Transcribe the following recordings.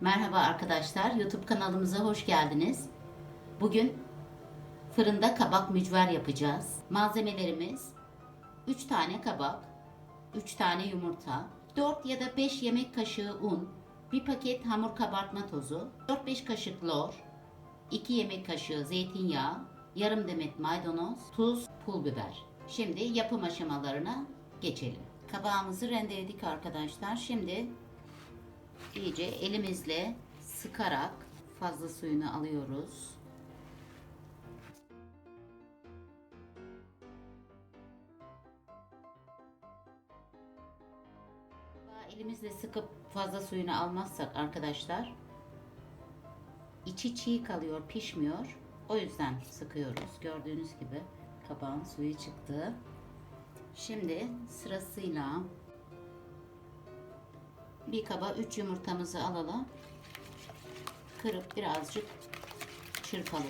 Merhaba arkadaşlar, YouTube kanalımıza hoş geldiniz. Bugün fırında kabak mücver yapacağız. Malzemelerimiz 3 tane kabak, 3 tane yumurta, 4 ya da 5 yemek kaşığı un, 1 paket hamur kabartma tozu, 4-5 kaşık lor, 2 yemek kaşığı zeytinyağı, yarım demet maydanoz, tuz, pul biber. Şimdi yapım aşamalarına geçelim. Kabağımızı rendeledik arkadaşlar. Şimdi iyice elimizle sıkarak fazla suyunu alıyoruz. Elimizle sıkıp fazla suyunu almazsak arkadaşlar içi çiğ kalıyor, pişmiyor. O yüzden sıkıyoruz. Gördüğünüz gibi kabağın suyu çıktı. Şimdi sırasıyla bir kaba 3 yumurtamızı alalım. Kırıp birazcık çırpalım.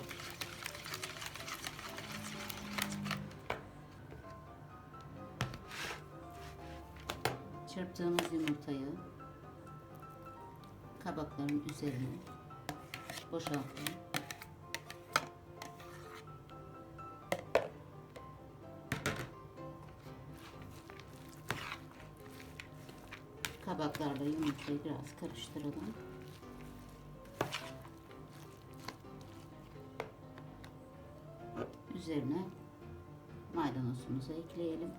Çırptığımız yumurtayı kabakların üzerine boşaltalım. Kabaklarla yumurtayı biraz karıştıralım. Üzerine maydanozumuzu ekleyelim.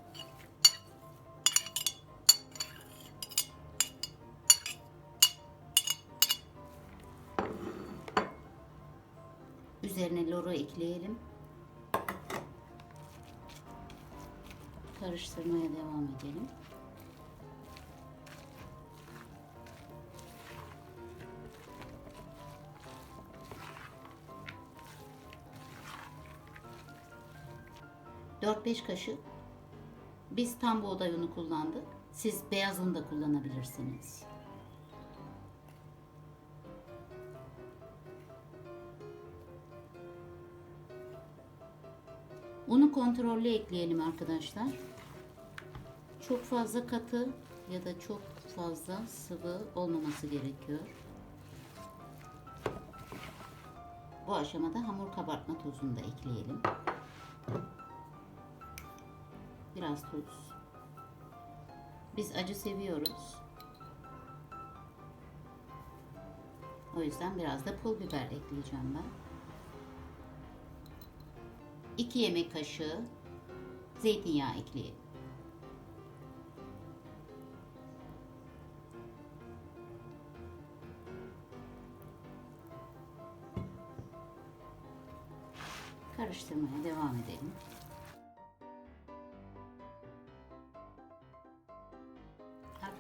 Üzerine loru ekleyelim. Karıştırmaya devam edelim. Dört beş kaşık biz tam buğday unu kullandık. Siz beyaz un da kullanabilirsiniz. Unu kontrollü ekleyelim arkadaşlar. Çok fazla katı ya da çok fazla sıvı olmaması gerekiyor. Bu aşamada hamur kabartma tozunu da ekleyelim. Biraz tuz. Biz acı seviyoruz. O yüzden biraz da pul biber ekleyeceğim ben. 2 yemek kaşığı zeytinyağı ekleyelim. Karıştırmaya devam edelim.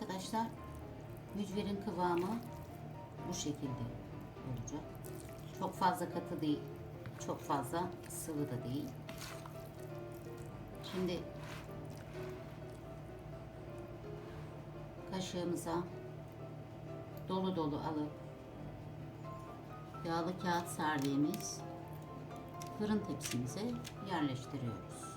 Arkadaşlar mücverin kıvamı bu şekilde olacak. Çok fazla katı değil, çok fazla sıvı da değil. Şimdi kaşığımıza dolu dolu alıp yağlı kağıt serdiğimiz fırın tepsimize yerleştiriyoruz.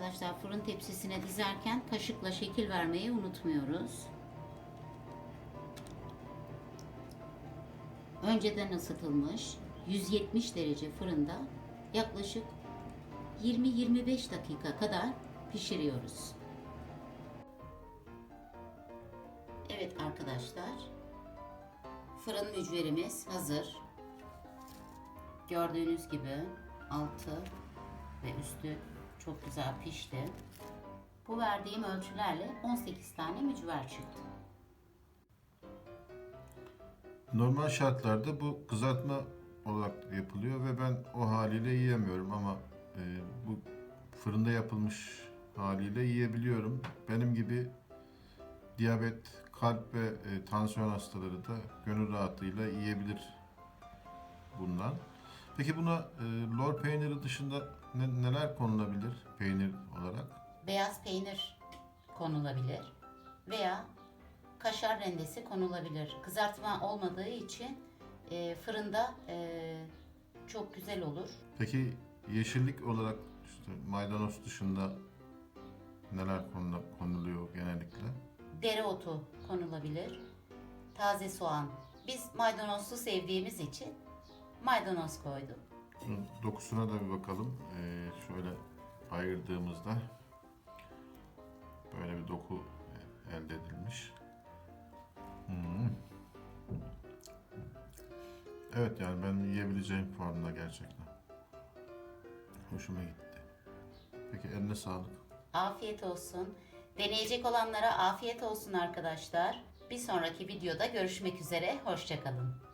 Arkadaşlar fırın tepsisine dizerken kaşıkla şekil vermeyi unutmuyoruz. Önceden ısıtılmış 170 derece fırında yaklaşık 20-25 dakika kadar pişiriyoruz. Evet arkadaşlar fırın mücverimiz hazır. Gördüğünüz gibi altı ve üstü çok güzel pişti. Bu verdiğim ölçülerle 18 tane mücver çıktı. Normal şartlarda bu kızartma olarak yapılıyor ve ben o haliyle yiyemiyorum ama e, bu fırında yapılmış haliyle yiyebiliyorum. Benim gibi diyabet, kalp ve e, tansiyon hastaları da gönül rahatlığıyla yiyebilir bundan. Peki buna e, lor peyniri dışında ne- neler konulabilir peynir olarak? Beyaz peynir konulabilir veya kaşar rendesi konulabilir. Kızartma olmadığı için e, fırında e, çok güzel olur. Peki yeşillik olarak işte maydanoz dışında neler konula- konuluyor genellikle? Dereotu konulabilir. Taze soğan. Biz maydanozlu sevdiğimiz için maydanoz koyduk. Şunun dokusuna da bir bakalım. Ee, şöyle ayırdığımızda böyle bir doku elde edilmiş. Hmm. Evet yani ben yiyebileceğim formda gerçekten. Hoşuma gitti. Peki eline sağlık. Afiyet olsun. Deneyecek olanlara afiyet olsun arkadaşlar. Bir sonraki videoda görüşmek üzere. Hoşçakalın.